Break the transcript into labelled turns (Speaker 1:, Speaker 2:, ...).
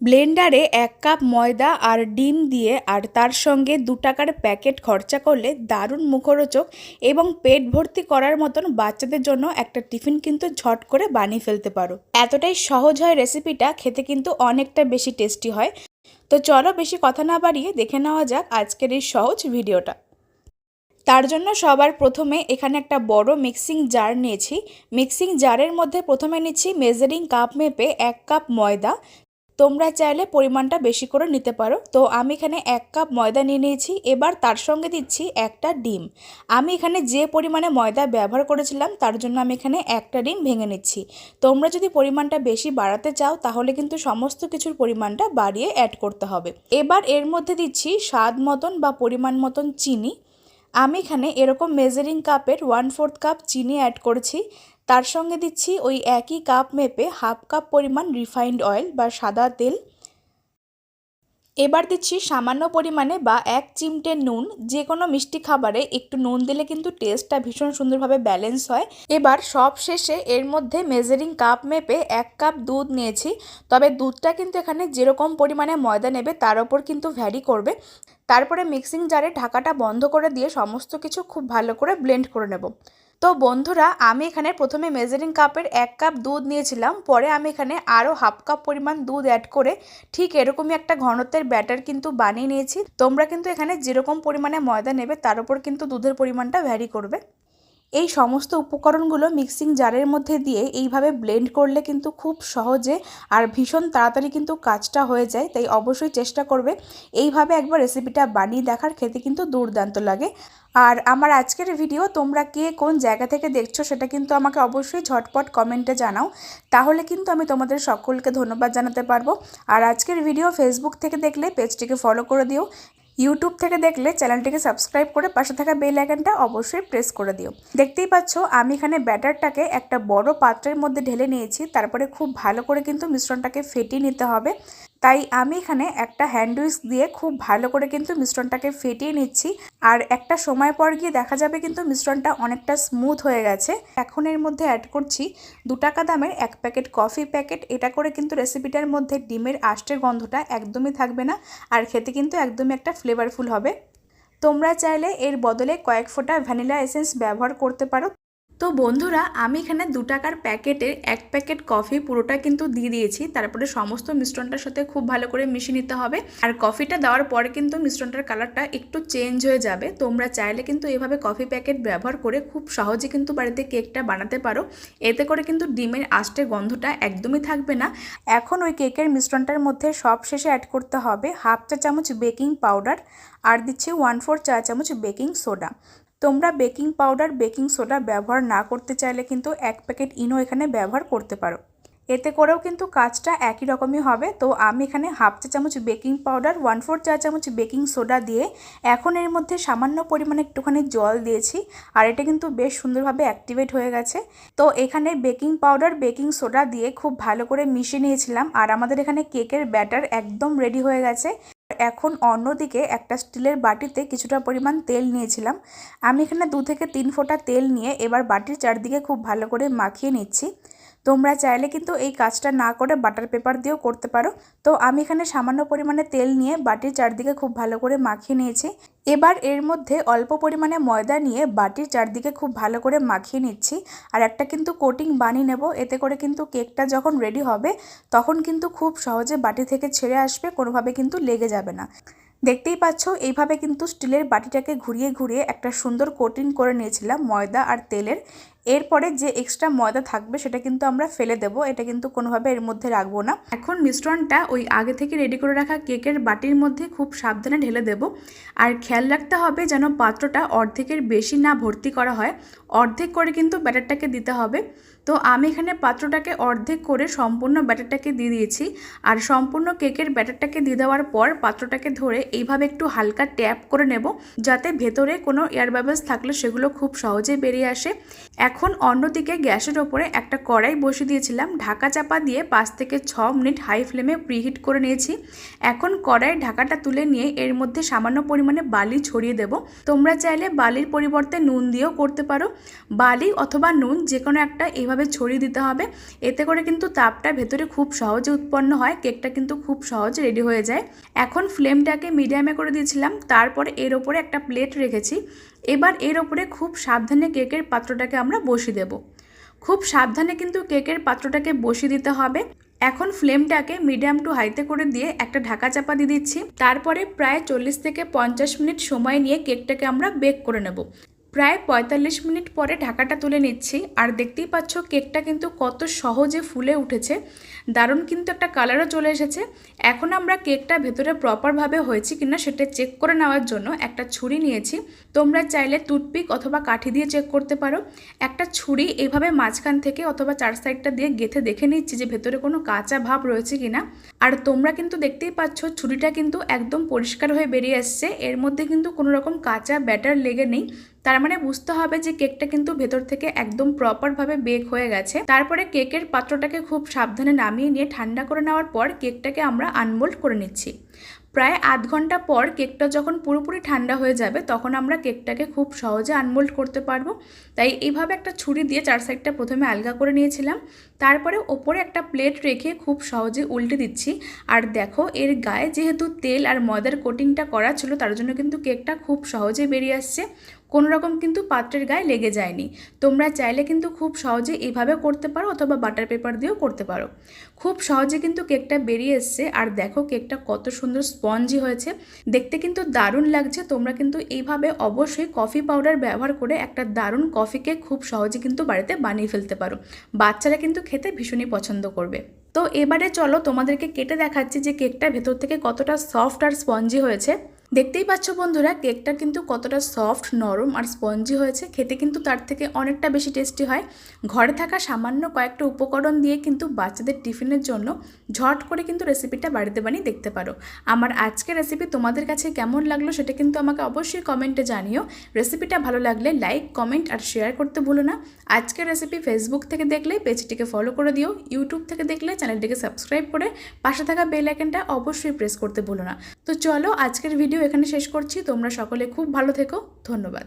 Speaker 1: ব্লেন্ডারে এক কাপ ময়দা আর ডিম দিয়ে আর তার সঙ্গে দু টাকার প্যাকেট খরচা করলে দারুণ মুখরোচক এবং পেট ভর্তি করার মতন বাচ্চাদের জন্য একটা টিফিন কিন্তু ঝট করে বানিয়ে ফেলতে পারো। এতটাই সহজ হয় রেসিপিটা, খেতে কিন্তু অনেকটা বেশি টেস্টি হয়। তো চলো বেশি কথা না বাড়িয়ে দেখে নেওয়া যাক আজকের এই সহজ ভিডিওটা। তার জন্য সবার প্রথমে এখানে একটা বড় মিক্সিং জার নিয়েছি। মিক্সিং জারের মধ্যে প্রথমে নিচ্ছি মেজারিং কাপ মেপে এক কাপ ময়দা তোমরা চাইলে পরিমাণটা বেশি করে নিতে পারো। তো আমি এখানে এক কাপ ময়দা নিয়ে নিয়েছি, এবার তার সঙ্গে দিচ্ছি একটা ডিম। আমি এখানে যে পরিমাণে ময়দা ব্যবহার করেছিলাম, তার জন্য আমি এখানে একটা ডিম ভেঙে নিচ্ছি। তোমরা যদি পরিমাণটা বেশি বাড়াতে চাও, তাহলে কিন্তু সমস্ত কিছুর পরিমাণটা বাড়িয়ে অ্যাড করতে হবে। এবার এর মধ্যে দিচ্ছি স্বাদ মতন বা পরিমাণ মতন চিনি। আমি এখানে এরকম মেজারিং কাপের ওয়ান ফোর্থ কাপ চিনি অ্যাড করেছি। তার সঙ্গে দিচ্ছি ওই একই কাপ মেপে হাফ কাপ পরিমাণ রিফাইন্ড অয়েল বা সাদা তেল। এবার দিচ্ছি সামান্য পরিমাণে বা এক চিমটে নুন যে কোনো মিষ্টি খাবারে একটু নুন দিলে কিন্তু টেস্টটা ভীষণ সুন্দরভাবে ব্যালেন্স হয়। এবার সব শেষে এর মধ্যে মেজারিং কাপ মেপে এক কাপ দুধ নিয়েছি, তবে দুধটা কিন্তু এখানে যেরকম পরিমাণে ময়দা নেবে তার ওপর কিন্তু ভ্যারি করবে। তারপরে মিক্সিং জারে ঢাকাটা বন্ধ করে দিয়ে সমস্ত কিছু খুব ভালো করে ব্লেন্ড করে নেব। তো বন্ধুরা, আমি এখানে প্রথমে মেজারিং কাপের এক কাপ দুধ নিয়েছিলাম, পরে আমি এখানে আরও হাফ কাপ পরিমাণ দুধ অ্যাড করে ঠিক এরকমই একটা ঘনত্বের ব্যাটার কিন্তু বানিয়ে নিয়েছি। তোমরা কিন্তু এখানে যেরকম পরিমাণে ময়দা নেবে, তার উপর কিন্তু দুধের পরিমাণটা ভ্যারি করবে। এই সমস্ত উপকরণগুলো মিক্সিং জারের মধ্যে দিয়ে এইভাবে ব্লেন্ড করলে কিন্তু খুব সহজে আর ভীষণ তাড়াতাড়ি কিন্তু কাজটা হয়ে যায়। তাই অবশ্যই চেষ্টা করবে। এইভাবে একবার রেসিপিটা বানিয়ে দেখার খেতে কিন্তু দুর্দান্ত লাগে। আর আমার আজকের ভিডিও তোমরা কে কোন জায়গা থেকে দেখছ সেটা কিন্তু আমাকে অবশ্যই ঝটপট কমেন্টে জানাও। তাহলে কিন্তু আমি তোমাদের সকলকে ধন্যবাদ জানাতে পারব। আর আজকের ভিডিও ফেসবুক থেকে দেখলে পেজটিকে ফলো করে দিও। ইউটিউব থেকে দেখলে চ্যানেলটিকে সাবস্ক্রাইব করে পাশে থাকা বেল আইকনটা অবশ্যই প্রেস করে দিও। দেখতেই পাচ্ছ, আমি এখানে ব্যাটারটাকে একটা বড় পাত্রের মধ্যে ঢেলে নিয়েছি। তারপরে খুব ভালো করে কিন্তু মিশ্রণটাকে ফেটিয়ে নিতে হবে। তাই আমি এখানে একটা হ্যান্ড উইস্ক দিয়ে খুব ভালো করে কিন্তু মিশ্রণটাকে ফেটিয়ে নিচ্ছি। আর একটা সময় পর গিয়ে দেখা যাবে কিন্তু মিশ্রণটা অনেকটা স্মুথ হয়ে গেছে। এখন এর মধ্যে অ্যাড করছি দু টাকা দামের এক প্যাকেট কফি প্যাকেট এটা করে কিন্তু রেসিপিটার মধ্যে ডিমের আষ্টের গন্ধটা একদমই থাকবে না আর খেতে কিন্তু একদমই একটা ফ্লেভারফুল হবে। তোমরা চাইলে এর বদলে কয়েক ফোঁটা ভ্যানিলা এসেন্স ব্যবহার করতে পারো। তো বন্ধুরা, আমি এখানে দু টাকার প্যাকেটের এক প্যাকেট কফি পুরোটা কিন্তু দিয়ে দিয়েছি। তারপরে সমস্ত মিশ্রণটার সাথে খুব ভালো করে মিশিয়ে নিতে হবে। আর কফিটা দেওয়ার পরে কিন্তু মিশ্রণটার কালারটা একটু চেঞ্জ হয়ে যাবে। তোমরা চাইলে কিন্তু এভাবে কফি প্যাকেট ব্যবহার করে খুব সহজে কিন্তু বাড়িতে কেকটা বানাতে পারো। এতে করে কিন্তু ডিমের আষ্টে গন্ধটা একদমই থাকবে না। এখন ওই কেকের মিশ্রণটার মধ্যে সব শেষে অ্যাড করতে হবে হাফ চা চামচ বেকিং পাউডার আর দিচ্ছি ওয়ান ফোর চা চামচ বেকিং সোডা। তোমরা বেকিং পাউডার, বেকিং সোডা ব্যবহার না করতে চাইলে কিন্তু এক প্যাকেট ইনো এখানে ব্যবহার করতে পারো। এতে করেও কিন্তু কাজটা একই রকমই হবে। তো আমি এখানে হাফ চা চামচ বেকিং পাউডার ওয়ান ফোর চা চামচ বেকিং সোডা দিয়ে এখন এর মধ্যে সামান্য পরিমাণে একটুখানি জল দিয়েছি আর এটা কিন্তু বেশ সুন্দরভাবে অ্যাক্টিভেট হয়ে গেছে। তো এখানে বেকিং পাউডার, বেকিং সোডা দিয়ে খুব ভালো করে মিশিয়ে নিয়েছিলাম আর আমাদের এখানে কেকের ব্যাটার একদম রেডি হয়ে গেছে। এখন অন্যদিকে একটা স্টিলের বাটিতে কিছুটা পরিমাণ তেল নিয়েছিলাম। আমি এখানে দু থেকে তিন ফোঁটা তেল নিয়ে এবার বাটির চারদিকে খুব ভালো করে মাখিয়ে নিচ্ছি। তোমরা চাইলে কিন্তু এই কাজটা না করে বাটার পেপার দিয়েও করতে পারো। তো আমি এখানে সামান্য পরিমাণে তেল নিয়ে বাটির চারদিকে খুব ভালো করে মাখিয়ে নিয়েছি। এবার এর মধ্যে অল্প পরিমাণে ময়দা নিয়ে বাটির চারদিকে খুব ভালো করে মাখিয়ে নিচ্ছি। আর একটা কিন্তু কোটিং বানিয়ে নেব, এতে করে কিন্তু কেকটা যখন রেডি হবে, তখন কিন্তু খুব সহজে বাটি থেকে ছেড়ে আসবে, কোনোভাবে কিন্তু লেগে যাবে না। দেখতেই পাচ্ছ, এইভাবে কিন্তু স্টিলের বাটিটাকে ঘুরিয়ে ঘুরিয়ে একটা সুন্দর কোটিং করে নিয়েছিলাম ময়দা আর তেলের। এরপরে যে এক্সট্রা ময়দা থাকবে সেটা কিন্তু আমরা ফেলে দেব, এটা কিন্তু কোনোভাবে এর মধ্যে রাখব না। এখন মিশ্রণটা ওই আগে থেকে রেডি করে রাখা কেকের বাটির মধ্যে খুব সাবধানে ঢেলে দেব। আর খেয়াল রাখতে হবে যেন পাত্রটা অর্ধেকের বেশি না ভর্তি করা হয়, অর্ধেক করে কিন্তু ব্যাটারটাকে দিতে হবে। তো আমি এখানে পাত্রটাকে অর্ধেক করে সম্পূর্ণ ব্যাটারটাকে দিয়ে দিয়েছি। আর সম্পূর্ণ কেকের ব্যাটারটাকে দিয়ে দেওয়ার পর পাত্রটাকে ধরে এইভাবে একটু হালকা ট্যাপ করে নেব, যাতে ভেতরে কোনো এয়ার বাবলস থাকলে সেগুলো খুব সহজেই বেরিয়ে আসে। এখন অন্যদিকে গ্যাসের ওপরে একটা কড়াই বসিয়ে দিয়েছিলাম। ঢাকা চাপা দিয়ে পাঁচ থেকে ছ মিনিট হাই ফ্লেমে প্রিহিট করে নিয়েছি। এখন কড়াইয়ের ঢাকাটা তুলে নিয়ে এর মধ্যে সামান্য পরিমাণে বালি ছড়িয়ে দেব। তোমরা চাইলে বালির পরিবর্তে নুন দিয়েও করতে পারো। বালি অথবা নুন যে কোনো একটা এভাবে ছড়িয়ে দিতে হবে। এতে করে কিন্তু তাপটা ভেতরে খুব সহজে উৎপন্ন হয়। কেকটা কিন্তু খুব সহজে রেডি হয়ে যায়। এখন ফ্লেমটাকে মিডিয়ামে করে দিয়েছিলাম। তারপরে এর ওপরে একটা প্লেট রেখেছি। এবার এর ওপরে খুব সাবধানে কেকের পাত্রটাকে আমরা বসিয়ে দেব। খুব সাবধানে কিন্তু কেকের পাত্রটাকে বসিয়ে দিতে হবে। এখন ফ্লেমটাকে মিডিয়াম টু হাইতে করে দিয়ে একটা ঢাকা চাপা দিয়ে দিচ্ছি। তারপরে প্রায় চল্লিশ থেকে পঞ্চাশ মিনিট সময় নিয়ে কেকটাকে আমরা বেক করে নেব। প্রায় পঁয়তাল্লিশ মিনিট পরে ঢাকাটা তুলে নিচ্ছি। আর দেখতেই পাচ্ছ কেকটা কিন্তু কত সহজে ফুলে উঠেছে। দারুণ কিন্তু একটা কালারও চলে এসেছে। এখন আমরা কেকটা ভেতরে প্রপারভাবে হয়েছে কিনা সেটা চেক করে নেওয়ার জন্য একটা ছুরি নিয়েছি। তোমরা চাইলে টুথপিক অথবা কাঠি দিয়ে চেক করতে পারো। একটা ছুরি এভাবে মাঝখান থেকে অথবা চার সাইডটা দিয়ে গেথে দেখে নিচ্ছি যে ভেতরে কোনো কাঁচা ভাব রয়েছে কিনা। আর তোমরা কিন্তু দেখতেই পাচ্ছ ছুরিটা কিন্তু একদম পরিষ্কার হয়ে বেরিয়ে আসছে। এর মধ্যে কিন্তু কোনো রকম কাঁচা ব্যাটার লেগে নেই। তার মানে বুঝতে হবে যে কেকটা কিন্তু ভেতর থেকে একদম প্রপারভাবে বেক হয়ে গেছে। তারপরে কেকের পাত্রটাকে খুব সাবধানে নামিয়ে নিয়ে ঠান্ডা করে নেওয়ার পর কেকটাকে আমরা আনমোল্ড করে নিচ্ছি। প্রায় আধ ঘণ্টা পর কেকটা যখন পুরোপুরি ঠান্ডা হয়ে যাবে, তখন আমরা কেকটাকে খুব সহজে আনমোল্ড করতে পারব। তাই এইভাবে একটা ছুরি দিয়ে চার সাইডটা প্রথমে আলগা করে নিয়েছিলাম। তারপরে ওপরে একটা প্লেট রেখে খুব সহজে উল্টে দিচ্ছি। আর দেখো, এর গায়ে যেহেতু তেল আর ময়দার কোটিংটা করা ছিল, তার জন্য কিন্তু কেকটা খুব সহজে বেরিয়ে আসছে। কোনো রকম কিন্তু পাত্রের গায়ে লেগে যায়নি। তোমরা চাইলে কিন্তু খুব সহজে এইভাবে করতে পারো অথবা বাটার পেপার দিয়েও করতে পারো। খুব সহজে কিন্তু কেকটা বেরিয়ে এসছে আর দেখো কেকটা কত সুন্দর স্পঞ্জি হয়েছে। দেখতে কিন্তু দারুণ লাগছে। তোমরা কিন্তু এইভাবে অবশ্যই কফি পাউডার ব্যবহার করে একটা দারুণ কফি কেক খুব সহজে কিন্তু বাড়িতে বানিয়ে ফেলতে পারো। বাচ্চারা কিন্তু খেতে ভীষণই পছন্দ করবে। তো এবারে চলো তোমাদেরকে কেটে দেখাচ্ছি যে কেকটা ভেতর থেকে কতটা সফট আর স্পঞ্জি হয়েছে। দেখতেই পাচ্ছ বন্ধুরা, কেকটা কিন্তু কতটা সফট নরম আর স্পঞ্জি হয়েছে। খেতে কিন্তু তার থেকে অনেকটা বেশি টেস্টি হয়। ঘরে থাকা সামান্য কয়েকটা উপকরণ দিয়ে কিন্তু বাচ্চাদের টিফিনের জন্য ঝট করে কিন্তু রেসিপিটা বাড়িতে বানিয়ে দেখতে পারো। আমার আজকের রেসিপি তোমাদের কাছে কেমন লাগল সেটা কিন্তু আমাকে অবশ্যই কমেন্টে জানিও। রেসিপিটা ভালো লাগলে লাইক কমেন্ট আর শেয়ার করতে ভুলো না। আজকের রেসিপি ফেসবুক থেকে দেখলে পেজটিকে ফলো করে দিও। ইউটিউব থেকে দেখলে চ্যানেলটিকে সাবস্ক্রাইব করে পাশে থাকা বেল আইকনটা অবশ্যই প্রেস করতে ভুলো না। তো চলো আজকের ভিডিও এখানে শেষ করছি। তোমরা সকলে খুব ভালো থেকো। ধন্যবাদ।